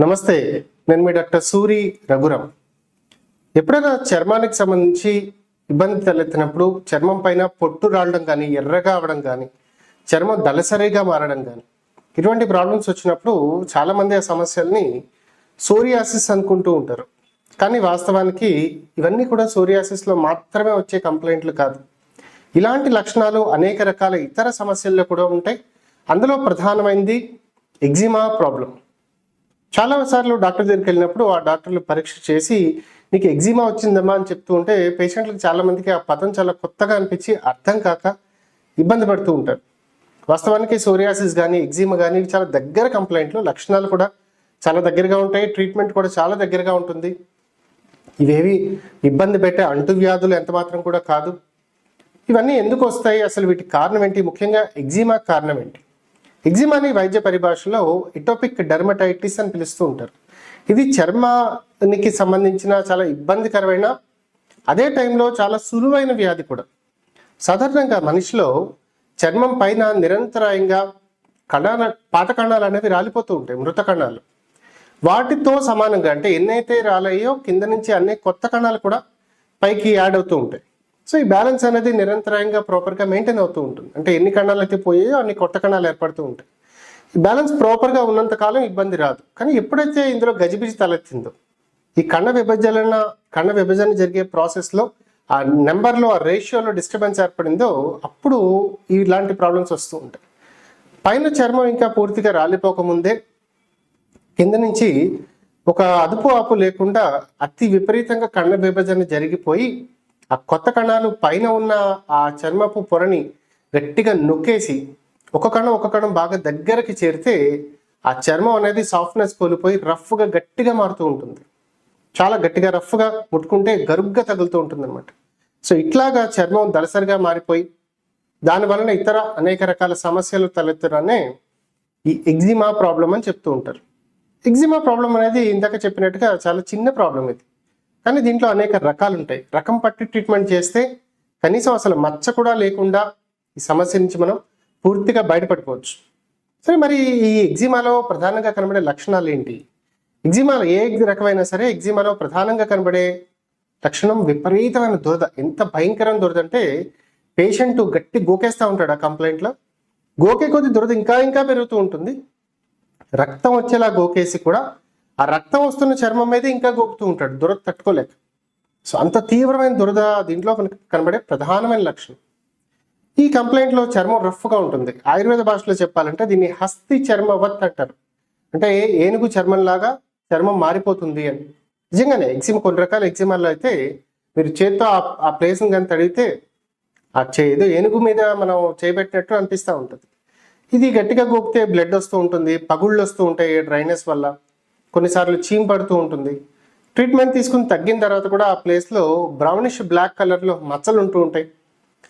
నమస్తే నేను మీ డాక్టర్ సూరి రఘురామ్. ఎప్పుడైనా చర్మానికి సంబంధించి ఇబ్బంది తలెత్తినప్పుడు చర్మం పైన పొట్టు రావడం కానీ ఎర్రగా అవడం కానీ చర్మం దళసరిగా మారడం కానీ ఇటువంటి ప్రాబ్లమ్స్ వచ్చినప్పుడు చాలామంది ఆ సమస్యల్ని సోరియాసిస్ అనుకుంటూ ఉంటారు. కానీ వాస్తవానికి ఇవన్నీ కూడా సోరియాసిస్లో మాత్రమే వచ్చే కంప్లైంట్లు కాదు. ఇలాంటి లక్షణాలు అనేక రకాల ఇతర సమస్యల్లో కూడా ఉంటాయి. అందులో ప్రధానమైనది ఎగ్జిమా ప్రాబ్లం చాలా సార్లు డాక్టర్ దగ్గరికి వెళ్ళినప్పుడు ఆ డాక్టర్లు పరీక్ష చేసి నీకు ఎగ్జిమా వచ్చిందమ్మా అని చెప్తూ ఉంటే పేషెంట్లకు చాలామందికి ఆ పదం చాలా కొత్తగా అనిపించి అర్థం కాక ఇబ్బంది పడుతూ ఉంటారు. వాస్తవానికి సోరియాసిస్ కానీ ఎగ్జిమా కానీ చాలా దగ్గర కంప్లైంట్లు. లక్షణాలు కూడా చాలా దగ్గరగా ఉంటాయి. ట్రీట్మెంట్ కూడా చాలా దగ్గరగా ఉంటుంది. ఇవేవి ఇబ్బంది పెట్టే అంటువ్యాధులు ఎంత మాత్రం కూడా కాదు. ఇవన్నీ ఎందుకు వస్తాయి? అసలు వీటికి కారణం ఏంటి? ముఖ్యంగా ఎగ్జిమా కారణం ఏంటి? ఎగ్జిమాని వైద్య పరిభాషలో ఇటోపిక్ డర్మటైటిస్ అని పిలుస్తూ ఉంటారు. ఇది చర్మానికి సంబంధించిన చాలా ఇబ్బందికరమైన అదే టైంలో చాలా సులువైన వ్యాధి కూడా. సాధారణంగా మనిషిలో చర్మం పైన నిరంతరాయంగా కణాల పాత కణాలు అనేవి రాలిపోతూ ఉంటాయి మృత కణాలు. వాటితో సమానంగా అంటే ఎన్నైతే రాలయ్యో కింద నుంచి అన్ని కొత్త కణాలు కూడా పైకి యాడ్ అవుతూ ఉంటాయి. సో ఈ బ్యాలెన్స్ అనేది నిరంతరాయంగా ప్రాపర్గా మెయింటైన్ అవుతూ ఉంటుంది. అంటే ఎన్ని కణాలు అయితే పోయాయో అన్ని కొత్త కణాలు ఏర్పడుతూ ఉంటాయి. ఈ బ్యాలెన్స్ ప్రాపర్గా ఉన్నంత కాలం ఇబ్బంది రాదు. కానీ ఎప్పుడైతే ఇందులో గజిబిజి తలెత్తిందో ఈ కణ విభజన కణ విభజన జరిగే ప్రాసెస్లో ఆ నెంబర్లో ఆ రేషియోలో డిస్టర్బెన్స్ ఏర్పడిందో అప్పుడు ఇలాంటి ప్రాబ్లమ్స్ వస్తూ ఉంటాయి. పైన చర్మం ఇంకా పూర్తిగా రాలిపోకముందే కింద నుంచి ఒక అదుపు ఆపు లేకుండా అతి విపరీతంగా కణ విభజన జరిగిపోయి ఆ కొత్త కణాలు పైన ఉన్న ఆ చర్మపు పొరని గట్టిగా నొక్కేసి ఒక కణం ఒక కణం బాగా దగ్గరకి చేరితే ఆ చర్మం అనేది సాఫ్ట్నెస్ కోల్పోయి రఫ్గా గట్టిగా మారుతూ ఉంటుంది. చాలా గట్టిగా రఫ్గా ముట్టుకుంటే గరుగ్గా తగులుతూ ఉంటుంది అనమాట సో ఇట్లాగా చర్మం దళసరిగా మారిపోయి దాని వలన ఇతర అనేక రకాల సమస్యలు తలెత్తడానే ఈ ఎగ్జిమా ప్రాబ్లం అని చెప్తూ ఉంటారు. ఎగ్జిమా ప్రాబ్లం అనేది ఇందాక చెప్పినట్టుగా చాలా చిన్న ప్రాబ్లం ఇది. కానీ దీంట్లో అనేక రకాలు ఉంటాయి రకం పట్టి ట్రీట్మెంట్ చేస్తే కనీసం అసలు మచ్చ కూడా లేకుండా ఈ సమస్య నుంచి మనం పూర్తిగా బయటపడిపోవచ్చు. సరే మరి ఈ ఎగ్జిమాలో ప్రధానంగా కనబడే లక్షణాలు ఏంటి? ఎగ్జిమాలో ఏ రకమైనా సరే ఎగ్జిమాలో ప్రధానంగా కనబడే లక్షణం విపరీతమైన దురద. ఎంత భయంకరమైన దురద అంటే పేషెంట్ గట్టి గోకేస్తూ ఉంటాడు ఆ కంప్లైంట్లో. గోకే కొద్ది దురద ఇంకా ఇంకా పెరుగుతూ ఉంటుంది. రక్తం వచ్చేలా గోకేసి కూడా ఆ రక్తం వస్తున్న చర్మం మీద ఇంకా గోపుతూ ఉంటాడు దురద తట్టుకోలేక. సో అంత తీవ్రమైన దురద దీంట్లో మనకి కనబడే ప్రధానమైన లక్షణం. ఈ కంప్లైంట్లో చర్మం రఫ్గా ఉంటుంది. ఆయుర్వేద భాషలో చెప్పాలంటే దీన్ని హస్తి చర్మవత్ అంటారు. అంటే ఏనుగు చర్మంలాగా చర్మం మారిపోతుంది అని. నిజంగానే ఎగ్జిమ్ కొన్ని రకాల ఎగ్జిమాల్లో అయితే మీరు చేత్తో ఆ- ఆ ప్లేస్ని కానీ తడిగితే ఆ చే ఏదో ఏనుగు మీద మనం చేయబెట్టినట్టు అనిపిస్తూ ఉంటుంది. ఇది గట్టిగా గోపితే బ్లడ్ వస్తూ ఉంటుంది పగుళ్ళు వస్తూ ఉంటాయి డ్రైనెస్ వల్ల. కొన్నిసార్లు చీమ్ పడుతూ ఉంటుంది. ట్రీట్మెంట్ తీసుకుని తగ్గిన తర్వాత కూడా ఆ ప్లేస్లో బ్రౌనిష్ బ్లాక్ కలర్లో మచ్చలు ఉంటూ ఉంటాయి.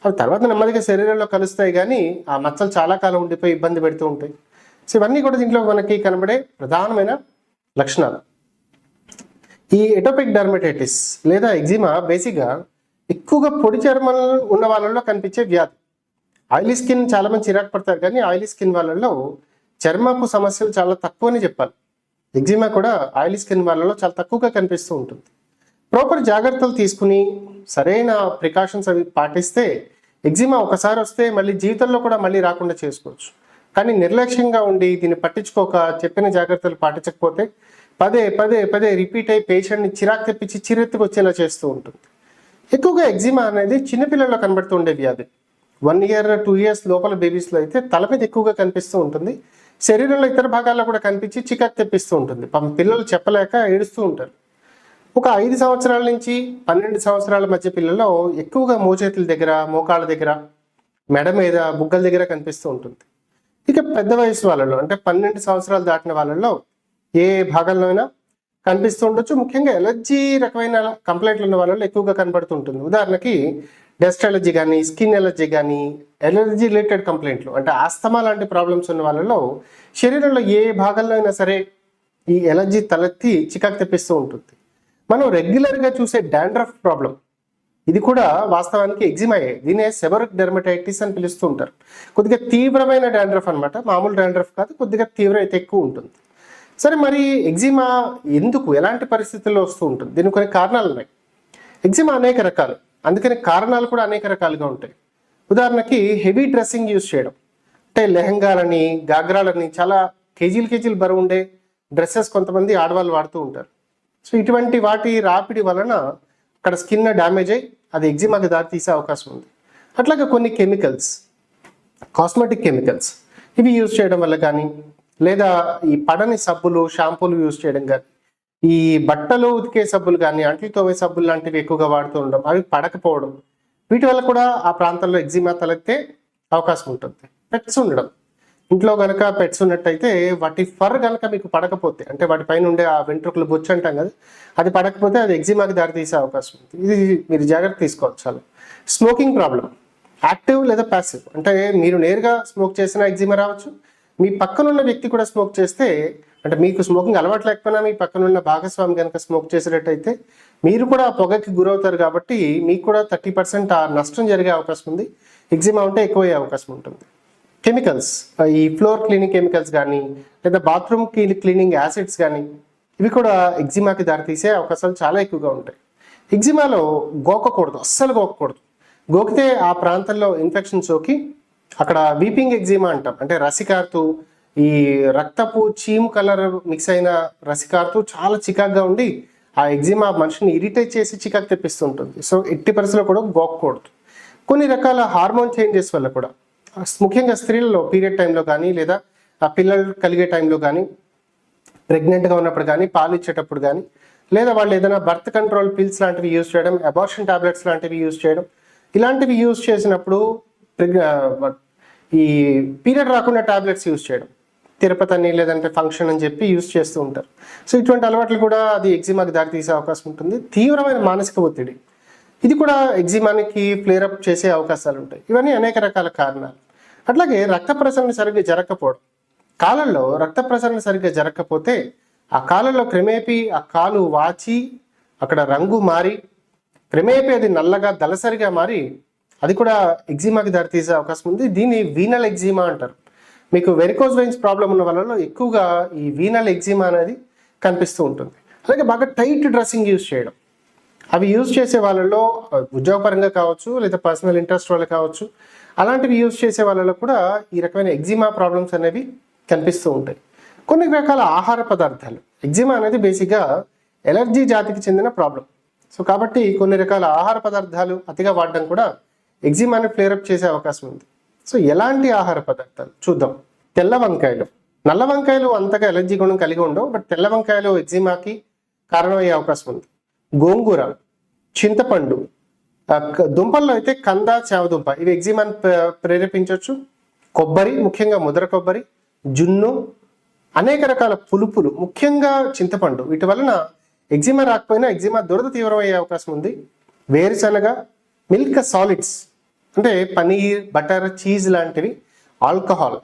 అవి తర్వాత నెమ్మదిగా శరీరంలో కలుస్తాయి కానీ ఆ మచ్చలు చాలా కాలం ఉండిపోయి ఇబ్బంది పెడుతూ ఉంటాయి. సో ఇవన్నీ కూడా దీంట్లో మనకి కనబడే ప్రధానమైన లక్షణాలు. ఈ ఎటోపిక్ డర్మటైటిస్ లేదా ఎగ్జిమా బేసిక్గా ఎక్కువగా పొడి చర్మం ఉన్న వాళ్ళలో కనిపించే వ్యాధి. ఆయిలీ స్కిన్ చాలా మంది చిరాకు పడతారు కానీ ఆయిలీ స్కిన్ వాళ్ళలో చర్మపు సమస్యలు చాలా తక్కువని చెప్పాలి. ఎగ్జిమా కూడా ఆయిలీ స్కిన్ వాళ్ళలో చాలా తక్కువగా కనిపిస్తూ ఉంటుంది. ప్రాపర్ జాగ్రత్తలు తీసుకుని సరైన ప్రికాషన్స్ అవి పాటిస్తే ఎగ్జిమా ఒకసారి వస్తే మళ్ళీ జీవితంలో కూడా మళ్ళీ రాకుండా చేసుకోవచ్చు. కానీ నిర్లక్ష్యంగా ఉండి దీన్ని పట్టించుకోక చెప్పిన జాగ్రత్తలు పాటించకపోతే పదే పదే పదే రిపీట్ అయ్యి పేషెంట్ని చిరాకు తెప్పించి చిరెత్తుకు వచ్చేలా చేస్తూ ఉంటుంది. ఎక్కువగా ఎగ్జిమా అనేది చిన్నపిల్లల్లో కనబడుతుండే వ్యాధి. వన్ ఇయర్ టూ ఇయర్స్ లోపల బేబీస్లో అయితే తల మీద ఎక్కువగా కనిపిస్తూ ఉంటుంది. శరీరంలో ఇతర భాగాల్లో కూడా కనిపించి చికాకు తెప్పిస్తూ ఉంటుంది. పాపం పిల్లలు చెప్పలేక ఏడుస్తూ ఉంటారు. ఒక ఐదు సంవత్సరాల నుంచి పన్నెండు సంవత్సరాల మధ్య పిల్లల్లో ఎక్కువగా మోచేతుల దగ్గర మోకాళ్ళ దగ్గర మెడ మీద బుగ్గల దగ్గర కనిపిస్తూ ఉంటుంది. ఇక పెద్ద వయసు వాళ్ళలో అంటే పన్నెండు సంవత్సరాలు దాటిన వాళ్ళలో ఏ భాగంలో అయినా కనిపిస్తూ ఉండొచ్చు. ముఖ్యంగా ఎలర్జీ రకమైన కంప్లైంట్లు ఉన్న వాళ్ళలో ఎక్కువగా కనబడుతుంటుంది ఉదాహరణకి డస్ట్ ఎలర్జీ కానీ స్కిన్ ఎలర్జీ కానీ ఎలర్జీ రిలేటెడ్ కంప్లైంట్లు అంటే ఆస్తమా లాంటి ప్రాబ్లమ్స్ ఉన్న వాళ్ళలో శరీరంలో ఏ భాగంలో అయినా సరే ఈ ఎలర్జీ తలెత్తి చికాకు తెప్పిస్తూ ఉంటుంది. మనం రెగ్యులర్గా చూసే డాండ్రఫ్ ప్రాబ్లం ఇది కూడా వాస్తవానికి ఎగ్జిమాయే దీనే సెబరిక్ డెర్మటైటిస్ అని పిలుస్తూ ఉంటారు. కొద్దిగా తీవ్రమైన డాండ్రఫ్ అన్నమాట మామూలు డాండ్రఫ్ కాదు కొద్దిగా తీవ్రత ఎక్కువ ఉంటుంది. సరే మరి ఎగ్జిమా ఎందుకు ఎలాంటి పరిస్థితుల్లో వస్తూ ఉంటుంది? దీనికి కొన్ని కారణాలు ఉన్నాయి ఎగ్జిమా అనేక రకాలు. అందుకని కారణాలు కూడా అనేక రకాలుగా ఉంటాయి. ఉదాహరణకి హెవీ డ్రెస్సింగ్ యూజ్ చేయడం. అంటే లెహంగాలని గాగ్రాలని చాలా కేజీలు కేజీలు బరువు ఉండే డ్రెస్సెస్ కొంతమంది ఆడవాళ్ళు వాడుతూ ఉంటారు. సో ఇటువంటి వాటి రాపిడి వలన అక్కడ స్కిన్ డ్యామేజ్ అయ్యి అది ఎగ్జిమాకి దారి తీసే అవకాశం ఉంది. అట్లాగే కొన్ని కెమికల్స్ కాస్మెటిక్ కెమికల్స్ ఇవి యూజ్ చేయడం వల్ల కానీ లేదా ఈ పడని సబ్బులు షాంపూలు యూజ్ చేయడం కానీ ఈ బట్టలు ఉతికే సబ్బులు కానీ అంట్లు తోమే సబ్బులు లాంటివి ఎక్కువగా వాడుతూ ఉండడం అవి పడకపోవడం వీటి వల్ల కూడా ఆ ప్రాంతంలో ఎగ్జిమా తలెత్తే అవకాశం ఉంటుంది. పెట్స్ ఉండడం. ఇంట్లో కనుక పెట్స్ ఉన్నట్టయితే వాటి ఫర్ కనుక మీకు పడకపోతే అంటే వాటి పైన ఉండే ఆ వెంట్రుకలు బొచ్చు అంటాం కదా అది పడకపోతే అది ఎగ్జిమాకి దారి తీసే అవకాశం ఉంది. ఇది మీరు జాగ్రత్త తీసుకోవచ్చు చాలా. Smoking problem. యాక్టివ్ లేదా ప్యాసివ్? అంటే మీరు నేరుగా స్మోక్ చేసిన ఎగ్జిమా రావచ్చు. మీ పక్కనున్న వ్యక్తి కూడా స్మోక్ చేస్తే అంటే మీకు స్మోకింగ్ అలవాటు లేకపోయినా మీ పక్కన ఉన్న భాగస్వామి కనుక స్మోక్ చేసేటట్టయితే మీరు కూడా పొగకి గురవుతారు కాబట్టి మీకు కూడా థర్టీ పర్సెంట్ ఆ నష్టం జరిగే అవకాశం ఉంది. ఎగ్జిమా ఉంటే ఎక్కువయ్యే అవకాశం ఉంటుంది. కెమికల్స్ ఈ ఫ్లోర్ క్లీనింగ్ కెమికల్స్ కానీ లేదా బాత్రూమ్ క్లీనింగ్ యాసిడ్స్ కానీ ఇవి కూడా ఎగ్జిమాకి దారితీసే అవకాశాలు చాలా ఎక్కువగా ఉంటాయి. ఎగ్జిమాలో గోకకూడదు అస్సలు గోకకూడదు. గోకితే ఆ ప్రాంతంలో ఇన్ఫెక్షన్ సోకి అక్కడ వీపింగ్ ఎగ్జిమా అంటాం. అంటే రసికారుతూ ఈ రక్తపు చీము కలర్ మిక్స్ అయిన రసికార్తో చాలా చికాగ్గా ఉండి ఆ ఎగ్జిమా మనిషిని ఇరిటేట్ చేసి చికాకు తెప్పిస్తుంటుంది. సో ఎట్టి పరిస్థితుల్లో కూడా గోక్కూడదు కొన్ని రకాల హార్మోన్ చేంజెస్ వల్ల కూడా. ముఖ్యంగా స్త్రీలలో పీరియడ్ టైంలో కానీ లేదా ఆ పిల్లలు కలిగే టైంలో కానీ ప్రెగ్నెంట్గా ఉన్నప్పుడు కానీ పాలు ఇచ్చేటప్పుడు కానీ లేదా వాళ్ళు ఏదైనా బర్త్ కంట్రోల్ పిల్స్ లాంటివి యూజ్ చేయడం అబార్షన్ టాబ్లెట్స్ లాంటివి యూజ్ చేయడం ఇలాంటివి యూజ్ చేసినప్పుడు ప్రెగ్- ఈ పీరియడ్ రాకుండా టాబ్లెట్స్ యూజ్ చేయడం. తిరుపతి అని లేదంటే ఫంక్షన్ అని చెప్పి యూజ్ చేస్తూ ఉంటారు. సో ఇటువంటి అలవాట్లు కూడా అది ఎగ్జిమాకి దారి తీసే అవకాశం ఉంటుంది. తీవ్రమైన మానసిక ఒత్తిడి. ఇది కూడా ఎగ్జిమానికి ఫ్లేరప్ చేసే అవకాశాలు ఉంటాయి. ఇవన్నీ అనేక రకాల కారణాలు. అట్లాగే రక్త ప్రసరణ సరిగ్గా జరగకపోవడం. కాలంలో రక్త ప్రసరణ సరిగ్గా జరగకపోతే ఆ కాలంలో క్రమేపీ ఆ కాలు వాచి అక్కడ రంగు మారి క్రమేపీ అది నల్లగా దలసరిగా మారి అది కూడా ఎగ్జిమాకి దారితీసే అవకాశం ఉంది. దీన్ని వీనల్ ఎగ్జిమా అంటారు. మీకు వెరికోజ్ వెయిన్స్ ప్రాబ్లం ఉన్న వాళ్ళలో ఎక్కువగా ఈ వీనల్ ఎగ్జిమా అనేది కనిపిస్తూ ఉంటుంది. అలాగే బాగా టైట్ డ్రెస్సింగ్ యూజ్ చేయడం. అవి యూజ్ చేసే వాళ్ళలో ఉద్యోగపరంగా కావచ్చు లేదా పర్సనల్ ఇంట్రెస్ట్ వాళ్ళు కావచ్చు అలాంటివి యూజ్ చేసే వాళ్ళలో కూడా ఈ రకమైన ఎగ్జిమా ప్రాబ్లమ్స్ అనేవి కనిపిస్తూ ఉంటాయి. కొన్ని రకాల ఆహార పదార్థాలు. ఎగ్జిమా అనేది బేసిక్గా ఎలర్జీ జాతికి చెందిన ప్రాబ్లం సో కాబట్టి కొన్ని రకాల ఆహార పదార్థాలు అతిగా వాడడం కూడా ఎగ్జిమాని ఫ్లేరప్ చేసే అవకాశం ఉంది. సో ఎలాంటి ఆహార పదార్థాలు? చూద్దాం. తెల్ల వంకాయలు. నల్ల వంకాయలు అంతగా ఎలర్జీ గుణం కలిగి ఉండవు బట్ తెల్ల వంకాయలు ఎగ్జిమాకి కారణమయ్యే అవకాశం ఉంది. గోంగూర చింతపండు దుంపల్లో అయితే కంద చావదుంప ఇవి ఎగ్జిమాని ప్రేరేపించవచ్చు. కొబ్బరి ముఖ్యంగా ముద్ర కొబ్బరి జున్ను అనేక రకాల పులుపులు ముఖ్యంగా చింతపండు. వీటి వలన ఎగ్జిమా రాకపోయినా ఎగ్జిమా దురద తీవ్రమయ్యే అవకాశం ఉంది. వేరుశనగ మిల్క్ సాలిడ్స్ అంటే పనీర్ బటర్ చీజ్ లాంటివి ఆల్కహాల్.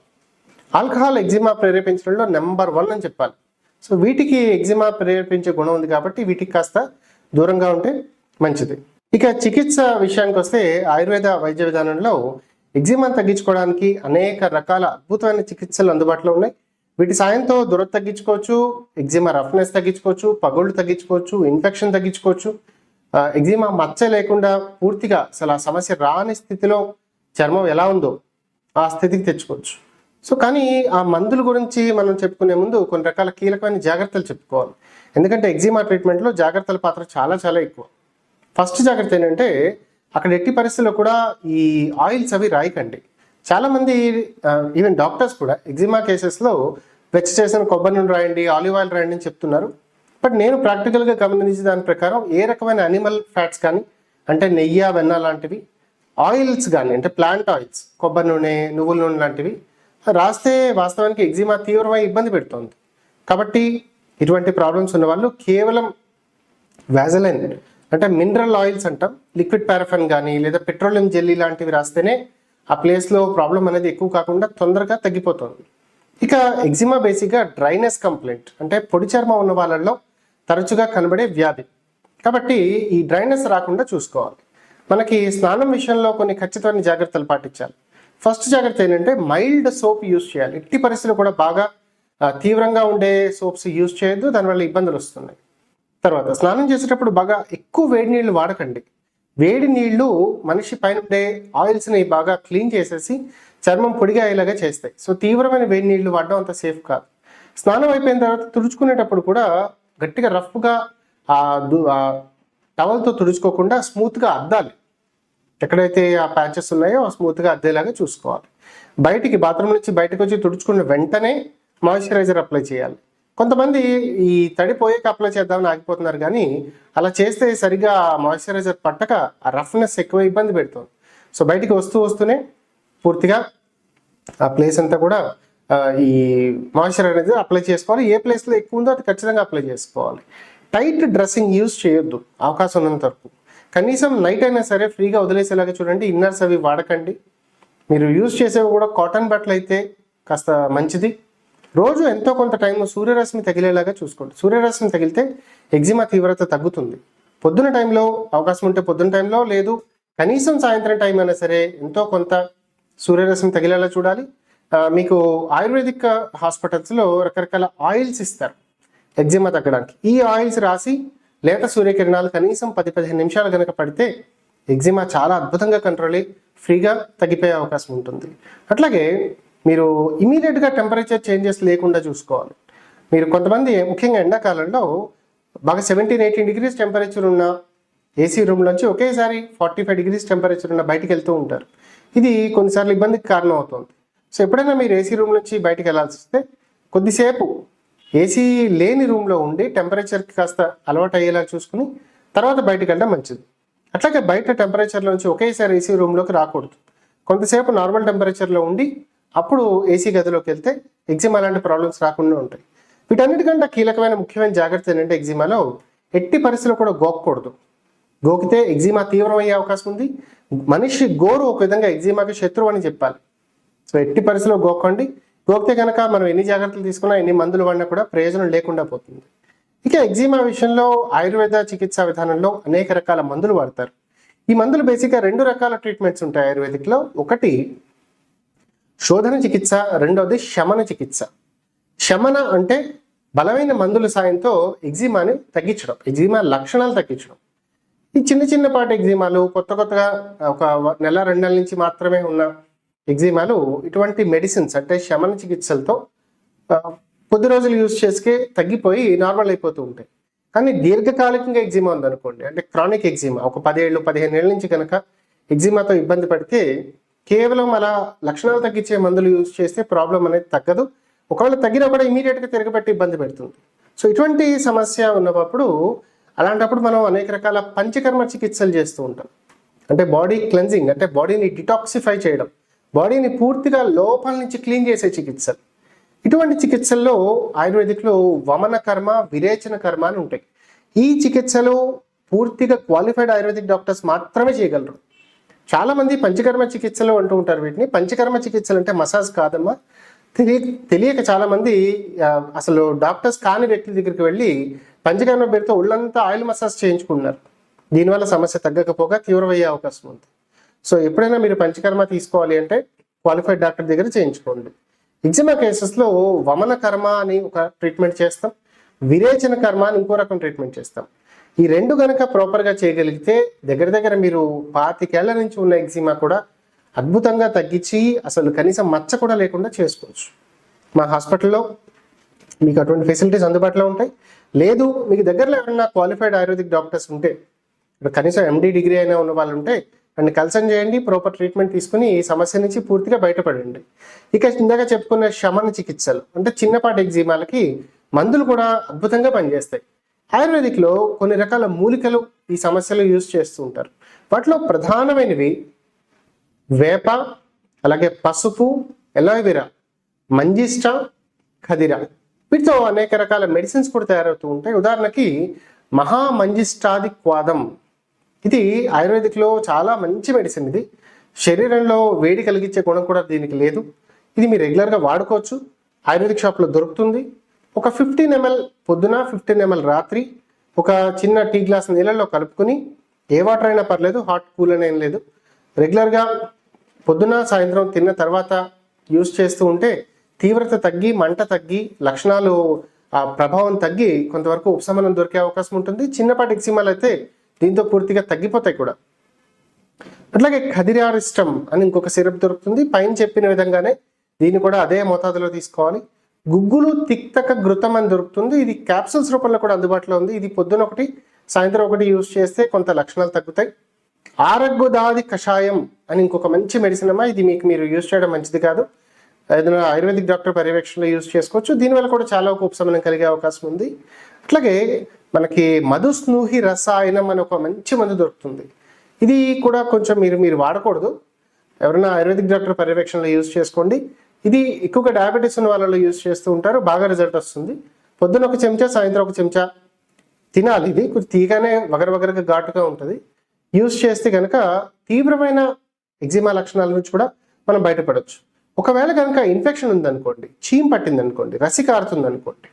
ఆల్కహాల్ ఎగ్జిమా ప్రేరేపించడంలో నెంబర్ వన్ అని చెప్పాలి. సో వీటికి ఎగ్జిమా ప్రేరేపించే గుణం ఉంది కాబట్టి వీటికి కాస్త దూరంగా ఉంటే మంచిది. ఇక చికిత్స విషయానికి వస్తే ఆయుర్వేద వైద్య విధానంలో ఎగ్జిమా తగ్గించుకోవడానికి అనేక రకాల అద్భుతమైన చికిత్సలు అందుబాటులో ఉన్నాయి. వీటి సాయంతో దురద తగ్గించుకోవచ్చు ఎగ్జిమా రఫ్నెస్ తగ్గించుకోవచ్చు పగుళ్ళు తగ్గించుకోవచ్చు ఇన్ఫెక్షన్ తగ్గించుకోవచ్చు. ఎగ్జిమా మచ్చ లేకుండా పూర్తిగా అసలు ఆ సమస్య రాని స్థితిలో చర్మం ఎలా ఉందో ఆ స్థితికి తెచ్చుకోవచ్చు. సో కానీ ఆ మందుల గురించి మనం చెప్పుకునే ముందు కొన్ని రకాల కీలకమైన జాగ్రత్తలు చెప్పుకోవాలి. ఎందుకంటే ఎగ్జిమా ట్రీట్మెంట్లో జాగ్రత్తల పాత్ర చాలా చాలా ఎక్కువ. ఫస్ట్ జాగ్రత్త ఏంటంటే అక్కడ ఎట్టి పరిస్థితుల్లో కూడా ఈ ఆయిల్స్ అవి రాయకండి. చాలామంది ఈవెన్ డాక్టర్స్ కూడా ఎగ్జిమా కేసెస్లో వెచ్చ చేసిన కొబ్బరి నూనె రాయండి ఆలివ్ ఆయిల్ రాయండి అని చెప్తున్నారు. బట్ నేను ప్రాక్టికల్గా గమనించిన దాని ప్రకారం ఏ రకమైన అనిమల్ ఫ్యాట్స్ కానీ అంటే నెయ్యి వెన్న లాంటివి ఆయిల్స్ కానీ అంటే ప్లాంట్ ఆయిల్స్ కొబ్బరి నూనె నువ్వుల నూనె లాంటివి రాస్తే వాస్తవానికి ఎగ్జిమా తీవ్రమైన ఇబ్బంది పెడుతోంది. కాబట్టి ఇటువంటి ప్రాబ్లమ్స్ ఉన్న వాళ్ళు కేవలం వ్యాజలైన్ అంటే మినరల్ ఆయిల్స్ అంటాం లిక్విడ్ పారాఫిన్ కానీ లేదా పెట్రోలియం జెల్లీ లాంటివి రాస్తేనే ఆ ప్లేస్లో ప్రాబ్లం అనేది ఎక్కువ కాకుండా తొందరగా తగ్గిపోతుంది. ఇక ఎగ్జిమా బేసిక్గా డ్రైనెస్ కంప్లైంట్ అంటే పొడి చర్మం ఉన్న వాళ్ళల్లో తరచుగా కనబడే వ్యాధి. కాబట్టి ఈ డ్రైనెస్ రాకుండా చూసుకోవాలి. మనకి స్నానం విషయంలో కొన్ని ఖచ్చితమైన జాగ్రత్తలు పాటించాలి. ఫస్ట్ జాగ్రత్త ఏంటంటే మైల్డ్ సోప్ యూస్ చేయాలి. ఎట్టి పరిస్థితులు కూడా బాగా తీవ్రంగా ఉండే సోప్స్ యూజ్ చేయొద్దు. దానివల్ల ఇబ్బందులు వస్తున్నాయి. తర్వాత స్నానం చేసేటప్పుడు బాగా ఎక్కువ వేడి నీళ్ళు వాడకండి. వేడి నీళ్ళు మనిషి పైన ఉండే ఆయిల్స్ని బాగా క్లీన్ చేసేసి చర్మం పొడిగా అయ్యేలాగా చేస్తాయి. సో తీవ్రమైన వేడి నీళ్ళు వాడడం అంత సేఫ్ కాదు. స్నానం అయిపోయిన తర్వాత తుడుచుకునేటప్పుడు కూడా గట్టిగా రఫ్గా ఆ టవల్తో తుడుచుకోకుండా స్మూత్గా అద్దాలి. ఎక్కడైతే ఆ ప్యాచెస్ ఉన్నాయో స్మూత్గా అద్దేలాగా చూసుకోవాలి. బయటికి బాత్రూమ్ నుంచి బయటకు వచ్చి తుడుచుకున్న వెంటనే మాయిశ్చరైజర్ అప్లై చేయాలి. కొంతమంది ఈ తడిపోయాక అప్లై చేద్దామని ఆగిపోతున్నారు కానీ అలా చేస్తే సరిగా మాయిశ్చరైజర్ పట్టక ఆ రఫ్నెస్ ఎక్కువ ఇబ్బంది పెడుతుంది. సో బయటికి వస్తూ వస్తూనే పూర్తిగా ఆ ప్లేస్ అంతా కూడా ఈ మాయిశ్చర్ అనేది అప్లై చేసుకోవాలి. ఏ ప్లేస్లో ఎక్కువ ఉందో అది ఖచ్చితంగా అప్లై చేసుకోవాలి. టైట్ డ్రెస్సింగ్ యూజ్ చేయొద్దు. అవకాశం ఉన్నంత వరకు కనీసం నైట్ అయినా సరే ఫ్రీగా వదిలేసేలాగా చూడండి. ఇన్నర్స్ అవి వాడకండి. మీరు యూజ్ చేసేవి కూడా కాటన్ బట్టలు అయితే కాస్త మంచిది. రోజు ఎంతో కొంత టైం సూర్యరశ్మి తగిలేలాగా చూసుకోండి. సూర్యరశ్మి తగిలితే ఎగ్జిమా తీవ్రత తగ్గుతుంది. పొద్దున టైంలో అవకాశం ఉంటే పొద్దున టైంలో లేదు. కనీసం సాయంత్రం టైం అయినా సరే ఎంతో కొంత సూర్యరశ్మి తగిలేలా చూడాలి. మీకు ఆయుర్వేదిక్ హాస్పిటల్స్లో రకరకాల ఆయిల్స్ ఇస్తారు. ఎగ్జిమా తగ్గడానికి. ఈ ఆయిల్స్ రాసి లేత సూర్యకిరణాలు కనీసం పది పదిహేను నిమిషాలు కనుక పడితే ఎగ్జిమా చాలా అద్భుతంగా కంట్రోల్ అయ్యి ఫ్రీగా తగ్గిపోయే అవకాశం ఉంటుంది. అట్లాగే మీరు ఇమీడియట్గా టెంపరేచర్ చేంజెస్ లేకుండా చూసుకోవాలి. మీరు కొంతమంది ముఖ్యంగా ఎండాకాలంలో బాగా సెవెంటీన్ ఎయిటీన్ డిగ్రీస్ టెంపరేచర్ ఉన్న ఏసీ రూమ్లోంచి ఒకేసారి ఫార్టీ ఫైవ్ డిగ్రీస్ టెంపరేచర్ ఉన్న బయటికి వెళ్తూ ఉంటారు. ఇది కొన్నిసార్లు ఇబ్బందికి కారణం అవుతుంది సో ఎప్పుడైనా మీరు ఏసీ రూమ్ నుంచి బయటకు వెళ్ళాల్సి వస్తే కొద్దిసేపు ఏసీ లేని రూమ్లో ఉండి టెంపరేచర్కి కాస్త అలవాటు అయ్యేలా చూసుకుని తర్వాత బయటకు వెళ్ళడం మంచిది. అట్లాగే బయట టెంపరేచర్లోంచి ఒకేసారి ఏసీ రూమ్లోకి రాకూడదు. కొంతసేపు నార్మల్ టెంపరేచర్లో ఉండి అప్పుడు ఏసీ గదిలోకి వెళ్తే ఎగ్జిమా లాంటి ప్రాబ్లమ్స్ రాకుండా ఉంటాయి. వీటన్నిటికంటే కీలకమైన ముఖ్యమైన జాగ్రత్త ఏంటంటే ఎగ్జిమాలో ఎట్టి పరిస్థితుల్లో కూడా గోకూడదు గోకితే ఎగ్జిమా తీవ్రమయ్యే అవకాశం ఉంది. మనిషి గోరు ఒక విధంగా ఎగ్జిమాకి శత్రువు అని చెప్పాలి. సో ఎట్టి పరిస్థితిలో గోకండి గోకితే కనుక మనం ఎన్ని జాగ్రత్తలు తీసుకున్నా ఎన్ని మందులు వాడినా కూడా ప్రయోజనం లేకుండా పోతుంది. ఇక ఎగ్జిమా విషయంలో ఆయుర్వేద చికిత్సా విధానంలో అనేక రకాల మందులు వాడతారు. ఈ మందులు బేసిక్గా రెండు రకాల ట్రీట్మెంట్స్ ఉంటాయి ఆయుర్వేదిక్లో. ఒకటి శోధన చికిత్స. రెండోది శమన చికిత్స. శమన అంటే బలమైన మందుల సాయంతో ఎగ్జిమాని తగ్గించడం ఎగ్జిమా లక్షణాలు తగ్గించడం. ఈ చిన్న చిన్నపాటి ఎగ్జిమాలు కొత్త కొత్తగా ఒక నెల రెండు నెలల నుంచి మాత్రమే ఉన్న ఎగ్జిమాలు ఇటువంటి మెడిసిన్స్ అంటే శమన చికిత్సలతో కొద్ది రోజులు యూజ్ చేసికే తగ్గిపోయి నార్మల్ అయిపోతూ ఉంటాయి. కానీ దీర్ఘకాలికంగా ఎగ్జిమా ఉందనుకోండి అంటే క్రానిక్ ఎగ్జిమా ఒక పదేళ్ళు పదిహేను ఏళ్ళ నుంచి కనుక ఎగ్జిమాతో ఇబ్బంది పడితే కేవలం అలా లక్షణాలు తగ్గించే మందులు యూజ్ చేస్తే ప్రాబ్లం అనేది తగ్గదు. ఒకవేళ తగ్గినా కూడా ఇమీడియట్గా తిరగబెట్టి ఇబ్బంది పెడుతుంది. సో ఇటువంటి సమస్య ఉన్నప్పుడు అలాంటప్పుడు మనం అనేక రకాల పంచకర్మ చికిత్సలు చేస్తూ ఉంటాం. అంటే బాడీ క్లెన్జింగ్ అంటే బాడీని డిటాక్సిఫై చేయడం. బాడీని పూర్తిగా లోపల నుంచి క్లీన్ చేసే చికిత్సలు. ఇటువంటి చికిత్సల్లో ఆయుర్వేదిక్లో వమన కర్మ విరేచన కర్మ అని ఉంటాయి. ఈ చికిత్సలు పూర్తిగా క్వాలిఫైడ్ ఆయుర్వేదిక్ డాక్టర్స్ మాత్రమే చేయగలరు. చాలా మంది పంచకర్మ చికిత్సలు అంటూ ఉంటారు వీటిని. పంచకర్మ చికిత్సలు అంటే మసాజ్ కాదమ్మా. తెలియ తెలియక చాలామంది అసలు డాక్టర్స్ కాని వ్యక్తి దగ్గరికి వెళ్ళి పంచకర్మ పేరుతో ఒళ్ళంతా ఆయిల్ మసాజ్ చేయించుకున్నారు దీనివల్ల సమస్య తగ్గకపోగా తీవ్రమయ్యే అవకాశం ఉంది. సో ఎప్పుడైనా మీరు పంచకర్మ తీసుకోవాలి అంటే క్వాలిఫైడ్ డాక్టర్ దగ్గర చేయించుకోండి. ఎగ్జిమా కేసెస్లో వమన కర్మ అని ఒక ట్రీట్మెంట్ చేస్తాం విరేచన కర్మ అని ఇంకో రకం ట్రీట్మెంట్ చేస్తాం. ఈ రెండు గనక ప్రాపర్గా చేయగలిగితే దగ్గర దగ్గర మీరు పాతికేళ్ళ నుంచి ఉన్న ఎగ్జిమా కూడా అద్భుతంగా తగ్గించి అసలు కనీసం మచ్చ కూడా లేకుండా చేసుకోవచ్చు. మా హాస్పిటల్లో మీకు అటువంటి ఫెసిలిటీస్ అందుబాటులో ఉంటాయి. లేదు మీకు దగ్గరలో ఎవరైనా క్వాలిఫైడ్ ఆయుర్వేదిక్ డాక్టర్స్ ఉంటే ఇప్పుడు కనీసం ఎండి డిగ్రీ అయినా ఉన్న వాళ్ళు ఉంటే అండ్ కన్సల్ట్ చేయండి ప్రాపర్ ట్రీట్మెంట్ తీసుకుని ఈ సమస్య నుంచి పూర్తిగా బయటపడండి. ఇక ఇందాక చెప్పుకున్న శమన చికిత్సలు అంటే చిన్నపాటి ఎగ్జిమాలకి మందులు కూడా అద్భుతంగా పనిచేస్తాయి. ఆయుర్వేదిక్లో కొన్ని రకాల మూలికలు ఈ సమస్యలు యూజ్ చేస్తూ ఉంటారు. వాటిలో ప్రధానమైనవి వేప అలాగే పసుపు ఎలోవెరా మంజిష్ట ఖదిరా. వీటితో అనేక రకాల మెడిసిన్స్ కూడా తయారవుతూ ఉంటాయి. ఉదాహరణకి మహామంజిష్టాది క్వాదం. ఇది ఆయుర్వేదిక్లో చాలా మంచి మెడిసిన్ ఇది. శరీరంలో వేడి కలిగించే గుణం కూడా దీనికి లేదు. ఇది మీరు రెగ్యులర్గా వాడుకోవచ్చు. ఆయుర్వేదిక్ షాప్లో దొరుకుతుంది. ఒక ఫిఫ్టీన్ ఎంఎల్ పొద్దున ఫిఫ్టీన్ ఎంఎల్ రాత్రి ఒక చిన్న టీ గ్లాస్ నీళ్ళల్లో కలుపుకొని ఏ వాటర్ అయినా పర్లేదు హాట్ కూల్ అని ఏం లేదు. రెగ్యులర్గా పొద్దున సాయంత్రం తిన్న తర్వాత యూస్ చేస్తూ ఉంటే తీవ్రత తగ్గి మంట తగ్గి లక్షణాలు ఆ ప్రభావం తగ్గి కొంతవరకు ఉపశమనం దొరికే అవకాశం ఉంటుంది. చిన్నపాటి ఎక్సిమాలు అయితే దీంతో పూర్తిగా తగ్గిపోతాయి కూడా. అట్లాగే ఖదిరారిష్టం అని ఇంకొక సిరప్ దొరుకుతుంది. పైన చెప్పిన విధంగానే దీన్ని కూడా అదే మోతాదులో తీసుకోవాలి. గుగ్గులు తిక్తక ఘృతం అని దొరుకుతుంది. ఇది క్యాప్సూల్స్ రూపంలో కూడా అందుబాటులో ఉంది. ఇది పొద్దున ఒకటి సాయంత్రం ఒకటి యూజ్ చేస్తే కొంత లక్షణాలు తగ్గుతాయి. ఆరగ్గుదాది కషాయం అని ఇంకొక మంచి మెడిసిన్ అమ్మా. ఇది మీకు మీరు యూజ్ చేయడం మంచిది కాదు. ఏదైనా ఆయుర్వేదిక్ డాక్టర్ పర్యవేక్షణలో యూజ్ చేసుకోవచ్చు. దీనివల్ల కూడా చాలా ఉపశమనం కలిగే అవకాశం ఉంది. అట్లాగే మనకి మధుస్నూహి రసాయనం అని ఒక మంచి మందు దొరుకుతుంది. ఇది కూడా కొంచెం మీరు మీరు వాడకూడదు. ఎవరైనా ఆయుర్వేదిక్ డాక్టర్ పర్యవేక్షణలో యూజ్ చేసుకోండి. ఇది ఎక్కువగా డయాబెటీస్ ఉన్న వాళ్ళలో యూజ్ చేస్తూ ఉంటారు. బాగా రిజల్ట్ వస్తుంది. పొద్దున ఒక చెంచా సాయంత్రం ఒక చెంచా తినాలి. ఇది కొంచెం తీగానే వగర వగరగా ఘాటుగా ఉంటుంది. యూజ్ చేస్తే కనుక తీవ్రమైన ఎగ్జిమా లక్షణాల నుంచి కూడా మనం బయటపడవచ్చు ఒకవేళ కనుక ఇన్ఫెక్షన్ ఉందనుకోండి చీమ్ పట్టింది అనుకోండి రసి కారుతుంది అనుకోండి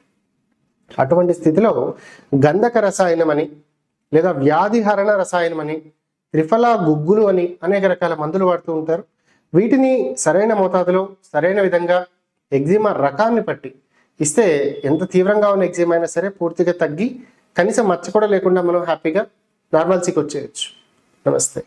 అటువంటి స్థితిలో గంధక రసాయనం అని లేదా వ్యాధిహరణ రసాయనం అని త్రిఫల గుగ్గులు అని అనేక రకాల మందులు వాడుతూ ఉంటారు. వీటిని సరైన మోతాదులో సరైన విధంగా ఎగ్జిమా రకాన్ని బట్టి ఇస్తే ఎంత తీవ్రంగా ఉన్న ఎగ్జిమా అయినా సరే పూర్తిగా తగ్గి కనీసం మచ్చ కూడా లేకుండా మనం హ్యాపీగా నార్మల్సీకి వచ్చేయచ్చు. నమస్తే.